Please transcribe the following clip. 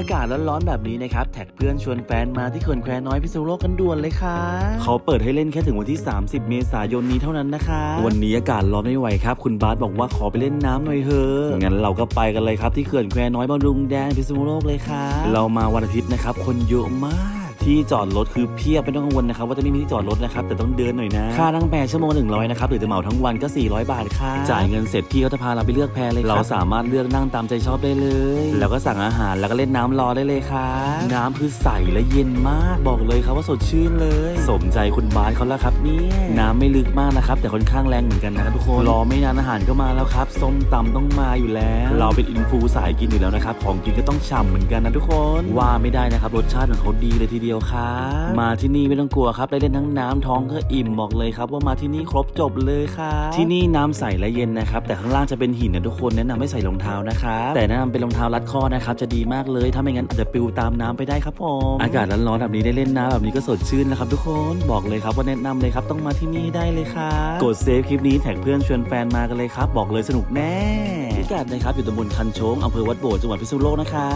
อากาศร้อนๆแบบนี้นะครับ แท็กเพื่อนชวนแฟนมาที่เขื่อนแควน้อยพิษณุโลกกันด่วนเลยค่ะ เขาเปิดให้เล่นแค่ถึงวันที่ 30 เมษายนนี้เท่านั้นนะคะ วันนี้อากาศร้อนไม่ไหวครับ คุณบาสบอกว่าขอไปเล่นน้ำหน่อยเถอะงั้นเราก็ไปกันเลยครับที่เขื่อนแควน้อยบำรุงแดนพิษณุโลกเลยค่ะเรามาวันอาทิตย์นะครับคนเยอะมาก ที่จอดรถคือเพียบไม่ต้องกังวลนะครับว่าจะไม่มีที่จอดรถนะครับแต่ต้องเดินหน่อยนะ ค่านั่งแพชั่วโมงหนึ่งร้อยนะครับหรือจะเหมาทั้งวันก็ 400 บาทค่ะ จ่ายเงินเสร็จพี่เขาจะพาเราไปเลือกแพเลยเราสามารถเลือกนั่งตามใจชอบได้เลย แล้วก็สั่งอาหารแล้วก็เล่นน้ำรอได้เลยค่ะ น้ำคือใสและเย็นมากบอกเลยครับว่าสดชื่นเลย สมใจคุณบาสเขาแล้วครับเนี่ยน้ำไม่ลึกมากนะครับแต่ค่อนข้างแรงเหมือนกันนะครับทุกคนรอไม่นานอาหารก็มาแล้วครับส้มตำต้องมาอยู่แล้ว เราเป็นอินฟูสายกินอยู่แล้วนะครับของกินก็ต้องฉ่ำเหมือนกันนะทุกคนว่าไม่ได้นะครับรสชาติของเขาดีเลยทีเดียวครับ มาที่นี่ไม่ต้องกลัวครับได้เล่นทั้งน้ำท้องก็อิ่มบอกเลยครับ ว่ามาที่นี่ครบจบเลยครับที่นี่น้ำใสและเย็นนะครับแต่ข้างล่างจะเป็นหินนะทุกคนแนะนำให้ใส่รองเท้านะครับแต่แนะนำเป็นรองเท้ารัดข้อนะครับจะดีมากเลยถ้าไม่งั้นอาจจะปลิวตามน้ำไปได้ครับผมอากาศร้อนๆแบบนี้ได้เล่นน้ำแบบนี้ก็สดชื่นนะครับทุกคนบอกเลยครับว่าแนะนำเลยครับต้องมาที่นี่ได้เลยครับกดเซฟคลิปนี้แท็กเพื่อนชวนแฟนมากันเลยครับบอกเลยสนุกแน่พิกัดนะครับอยู่ตำบลคันโชงอำเภอวัดโบดจังหวัดพิษณุโลกนะครับ